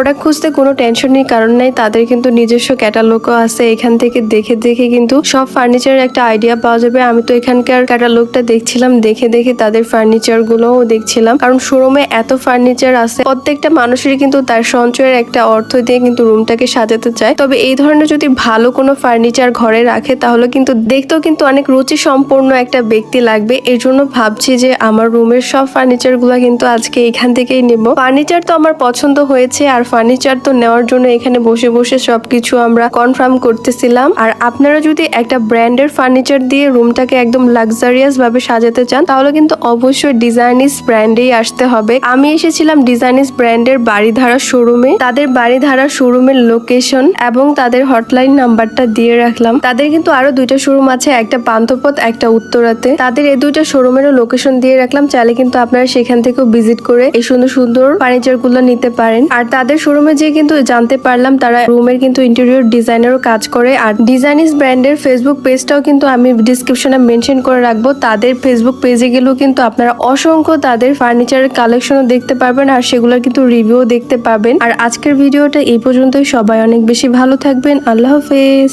Product খুঁজতে কোনো tension নেই, কারণ নাই, তাদের কিন্তু নিজস্ব ক্যাটালগও আছে। এখান থেকে দেখে দেখে কিন্তু সব ফার্নিচারের একটা আইডিয়া পাওয়া যাবে। আমি তো এখানকার ক্যাটালগটা দেখছিলাম, দেখে দেখে তাদের ফার্নিচার গুলোও দেখছিলাম। কারণ শোরুমে এত ফার্নিচার আছে, প্রত্যেকটা মানুষেরই কিন্তু তার সঞ্চয়ের একটা অর্থ দিয়ে কিন্তু রুমটাকে সাজাতে চায়। তবে এই ধরনের যদি ভালো কোনো ফার্নিচার ঘরে রাখে, তাহলে কিন্তু দেখতেও কিন্তু অনেক রুচি সম্পন্ন একটা ব্যক্তি লাগবে। এর জন্য ভাবছি যে আমার রুমের সব ফার্নিচারগুলো কিন্তু আজকে এখান থেকেই নেব। ফার্নিচার তো আমার পছন্দ হয়েছে, আর ফার্নিচার তো নেওয়ার জন্য এখানে বসে বসে সবকিছু আমরা কনফার্ম করতেছিলাম। আর আপনারা যদি একটা ব্র্যান্ডের ফার্নিচার দিয়ে রুমটাকে একদম লাক্সারিয়াস ভাবে সাজাতে চান, তাহলে কিন্তু অবশ্যই ডিজাইনিস ব্র্যান্ডেই আসতে হবে। আমি এসেছিলাম ডিজাইনিস ব্র্যান্ডের বাড়িধারা শোরুমে তাদের বাড়িধারা শোরুমের লোকেশন এবং তাদের হটলাইন নাম্বারটা দিয়ে রাখলাম। তাদের কিন্তু আরও দুইটা শোরুম আছে, একটা পান্থপথ, একটা উত্তরাতে। তাদের এই দুইটা শোরুমেরও লোকেশন দিয়ে রাখলাম, চাইলে কিন্তু আপনারা সেখান থেকেও ভিজিট করে এই সুন্দর সুন্দর ফার্নিচারগুলো নিতে পারেন। আর তাদের শোরুমে যেয়ে কিন্তু জানতে পারলাম, তারা রুমের কিন্তু ইন্টেরিয়র ডিজাইনেরও কাজ করে। আর ডিজাইনিস ব্র্যান্ডের ফেসবুক পেজটাও কিন্তু আমি ডিসক্রিপশনে মেনশন করে রাখব। তাদের ফেসবুক পেজে গেলেও কিন্তু আপনারা অসংখ্য তাদের ফার্নিচারের কালেকশনও দেখতে পারবেন আর সেগুলোর কিন্তু রিভিউ দেখতে পাবেন। আর আজকের ভিডিওটা এই পর্যন্তই। সবাই অনেক বেশি ভালো থাকবেন। আল্লাহ হাফেজ।